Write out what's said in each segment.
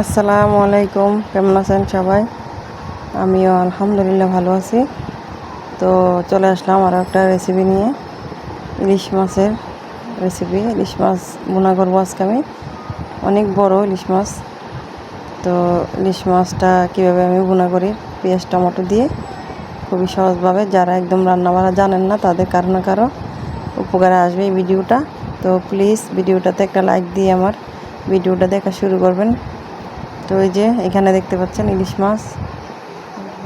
আসসালামু আলাইকুম, কেমন আছেন সবাই? আমিও আলহামদুলিল্লাহ ভালো আছি। তো চলে আসলাম আরও একটা রেসিপি নিয়ে। ইলিশ মাছের রেসিপি ইলিশ মাছ বোনা করব আজকে আমি। অনেক বড় ইলিশ মাছ। তো ইলিশ মাছটা কীভাবে আমি বোনা করি, পেঁয়াজ, টমেটো দিয়ে। খুবই সহজভাবে যারা একদম রান্না বান্না জানেন না, তাদের কারও না কারও উপকারে আসবে এই ভিডিওটা। তো প্লিজ ভিডিওটাতে একটা লাইক দিয়ে আমার ভিডিওটা দেখা শুরু করবেন। তো এই যে এখানে দেখতে পাচ্ছেন ইলিশ মাছ।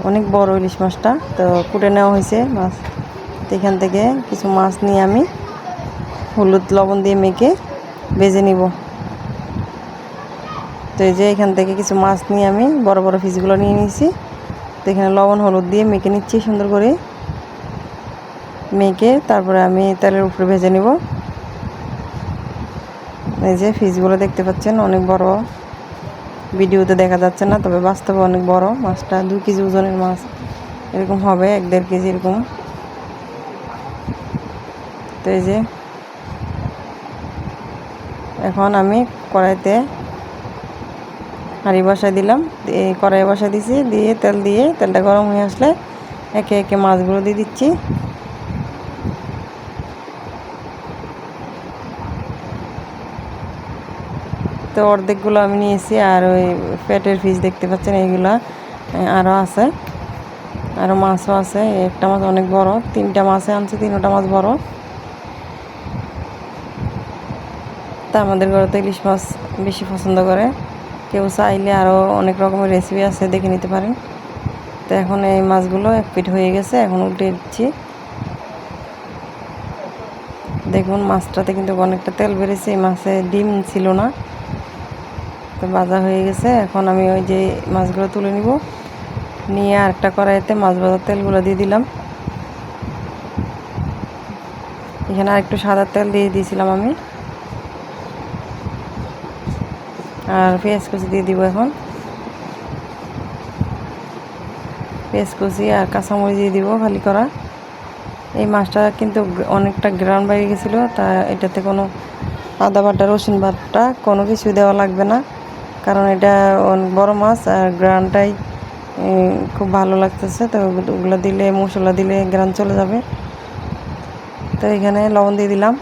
অনেক বড় ইলিশ মাছটা। তো কুটে নেওয়া হয়েছে মাছ। তো এখান থেকে কিছু মাছ নিয়ে আমি হলুদ লবণ দিয়ে মেখে ভেজে নিব। তো এই যে এখান থেকে কিছু মাছ নিয়ে আমি বড় বড় পিসগুলো নিয়ে নিয়েছি। তো এখানে লবণ হলুদ দিয়ে মেখে নিচ্ছি সুন্দর করে। মেখে তারপরে আমি তেলের উপরে ভেজে নিব। এই যে ফিসগুলো দেখতে পাচ্ছেন অনেক বড়। ভিডিওতে দেখা যাচ্ছে না, তবে বাস্তবে অনেক বড় মাছটা, দু কেজি ওজনের মাছ। এরকম হবে, এক দেড় কেজি এরকম। তো এই যে, এখন আমি কড়াইতে হাঁড়ি বসাই দিলাম এই কড়াই বসাই দিছি, দিয়ে তেল দিয়ে, তেলটা গরম হয়ে আসলে একে একে মাছগুলো দিয়ে দিচ্ছি। তো অর্ধেকগুলো আমি নিয়েছি আর ওই পেটের ফিস দেখতে পাচ্ছেন, এইগুলো আরও আছে। আরও মাছও আছে, একটা মাছ অনেক বড়, তিনটা মাছে আনছে, তিনটা মাছ বড়। তা আমাদের ঘরে তো ইলিশ মাছ বেশি পছন্দ করে। কেউ চাইলে আরও অনেক রকমের রেসিপি আছে, দেখে নিতে পারেন। তো এখন এই মাছগুলো এক পিঠ হয়ে গেছে, এখন উল্টে দিচ্ছি। দেখুন, মাছটাতে কিন্তু অনেকটা তেল বেড়েছে, এই মাছে ডিম ছিল না। তো ভাজা হয়ে গেছে। এখন আমি ওই যে মাছগুলো তুলে নিব। নিয়ে আরেকটা কড়াইতে মাছ ভাজার তেলগুলো দিয়ে দিলাম। এখানে আরেকটু সাদা তেল দিয়ে দিয়েছিলাম আমি। আর পেঁয়াজ কুচি দিয়ে দিব এখন। পেঁয়াজ কুচি আর কাঁচামরিচ দিয়ে দিব খালি করা। এই মাছটা কিন্তু অনেকটা গ্রাউন্ড বাইরে গেছিল, তা এটাতে কোনো আদা বাটা, রসুন বাটা কোনো কিছু দেওয়া লাগবে না। কারণ এটা বড় মাছ আর গ্রানটাই খুব ভালো লাগতেছে। তো ওগুলো দিলে, মশলা দিলে গ্রান চলে যাবে। তো এখানে লবণ দিয়ে দিলাম।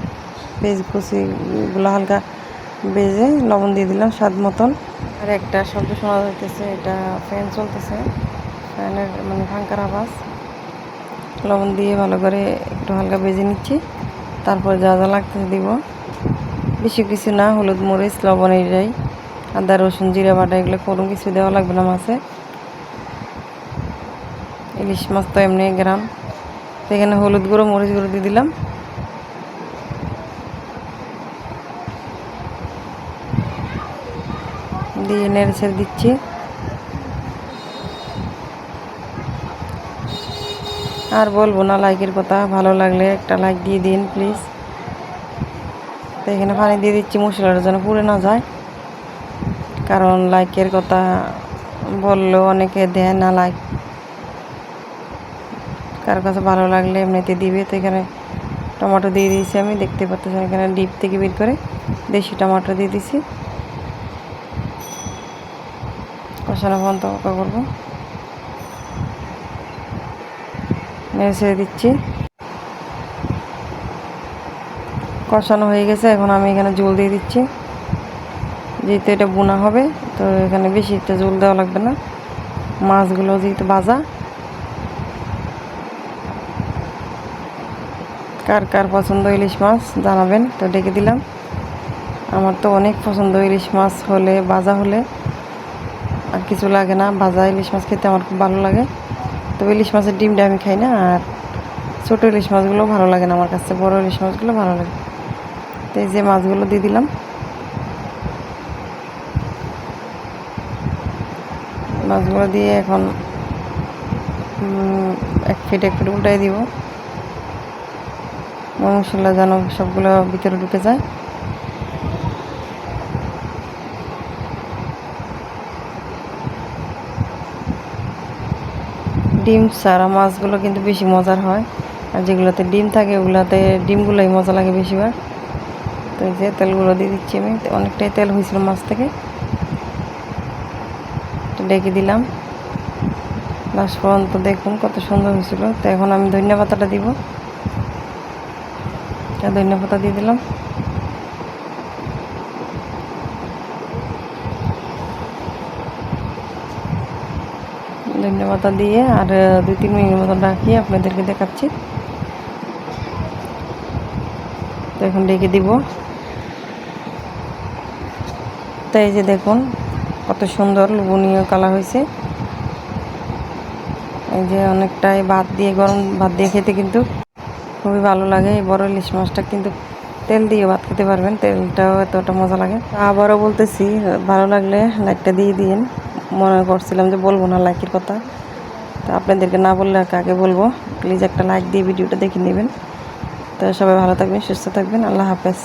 পেঁয়াজ কুচিগুলো হালকা বেজে লবণ দিয়ে দিলাম স্বাদ মতন। আর একটা শব্দ শোনা যাইতেছে, এটা ফ্যান চলতেছে। ফ্যানের মানে ফাঙ্কার আওয়াজ। লবণ দিয়ে ভালো করে একটু হালকা বেজে নিচ্ছি। তারপর যা যা লাগতেছে দিব। বেশি কিছু না, হলুদ, মরিচ, লবণ এটাই আদা, রসুন, জিরা বাটা, এগুলো কোনো কিছু দেওয়া লাগবে না মাছে। ইলিশ মাছ তো এমনি গ্রাম। এখানে হলুদ গুঁড়ো, মরিচ গুঁড়ো দিয়ে দিলাম। দিয়ে নেড়ে ছেড়ে দিচ্ছি। আর বলব না লাইকের কথা, ভালো লাগলে একটা লাইক দিয়ে দিন, প্লিজ। তো এখানে পানি দিয়ে দিচ্ছি মশলাটা যেন পুড়ে না যায়। কারণ লাইকের কথা বললেও অনেকে দেয় না লাইক কার কাছে ভালো লাগলে এমনিতে দিবে, তো এখানে টমেটো দিয়ে দিয়েছি আমি, দেখতে পাচ্ছেন এখানে ডিপ থেকে বের করে দেশি টমেটো দিয়ে দিছি কষানো পর্যন্ত অপেক্ষা করব। নেড়ে দিচ্ছি। কষানো হয়ে গেছে, এখন আমি এখানে জল দিয়ে দিচ্ছি। যেহেতু এটা বোনা হবে, তো এখানে বেশি একটা জল দেওয়া লাগবে না। মাছগুলো যেহেতু ভাজা। কার কার পছন্দ ইলিশ মাছ জানাবেন, তো ডেকে দিলাম। আমার তো অনেক পছন্দ ইলিশ মাছ হলে, ভাজা হলে। আর কিছু লাগে না, ভাজা ইলিশ মাছ খেতে আমার খুব ভালো লাগে। তবে ইলিশ মাছের ডিমটা আমি খাই না, আর ছোটো ইলিশ মাছগুলো ভালো লাগে না আমার কাছে, বড় ইলিশ মাছগুলো ভালো লাগে। তো এই যে মাছগুলো দিয়ে দিলাম। মাছগুলো দিয়ে এখন এক ফিট এক ফিট উল্টাই দিব। মশলা যেন সবগুলো ভিতরে ঢুকে যায়। ডিম ছাড়া মাছগুলো কিন্তু বেশি মজার হয়। আর যেগুলোতে ডিম থাকে, ওগুলোতে ডিমগুলোই মজা লাগে বেশিরভাগ তো যে তেলগুলো দিয়ে দিচ্ছি আমি। অনেকটাই তেল হয়েছিল মাছ থেকে। ডেকে দিলাম। লাস্ট পর্যন্ত দেখুন কত সুন্দর হয়েছিল। তো এখন আমি ধনিয়া পাতাটা দিব। ধনিয়া পাতা দিয়ে দিলাম। ধনিয়া পাতা দিয়ে আর দুই তিন মিনিট মতন রাখি আপনাদেরকে দেখাচ্ছি। তো এখন ডেকে দিব। তো এই যে দেখুন কত সুন্দর লোভনীয় কালার হয়েছে। এই যে অনেকটাই ভাত দিয়ে, গরম ভাত দিয়ে খেতে কিন্তু খুবই ভালো লাগে। এই বড় ইলিশ মাছটা কিন্তু তেল দিয়ে ভাত খেতে পারবেন, তেলটাও এতটা মজা লাগে। আবারও বলতেছি, ভালো লাগলে লাইকটা দিয়ে দিন মনে করছিলাম যে বলব না লাইকের কথা। তো আপনাদেরকে না বললে কাকে বলব? প্লিজ একটা লাইক দিয়ে ভিডিওটা দেখে নেবেন। তো সবাই ভালো থাকবেন, সুস্থ থাকবেন। আল্লাহ হাফেজ।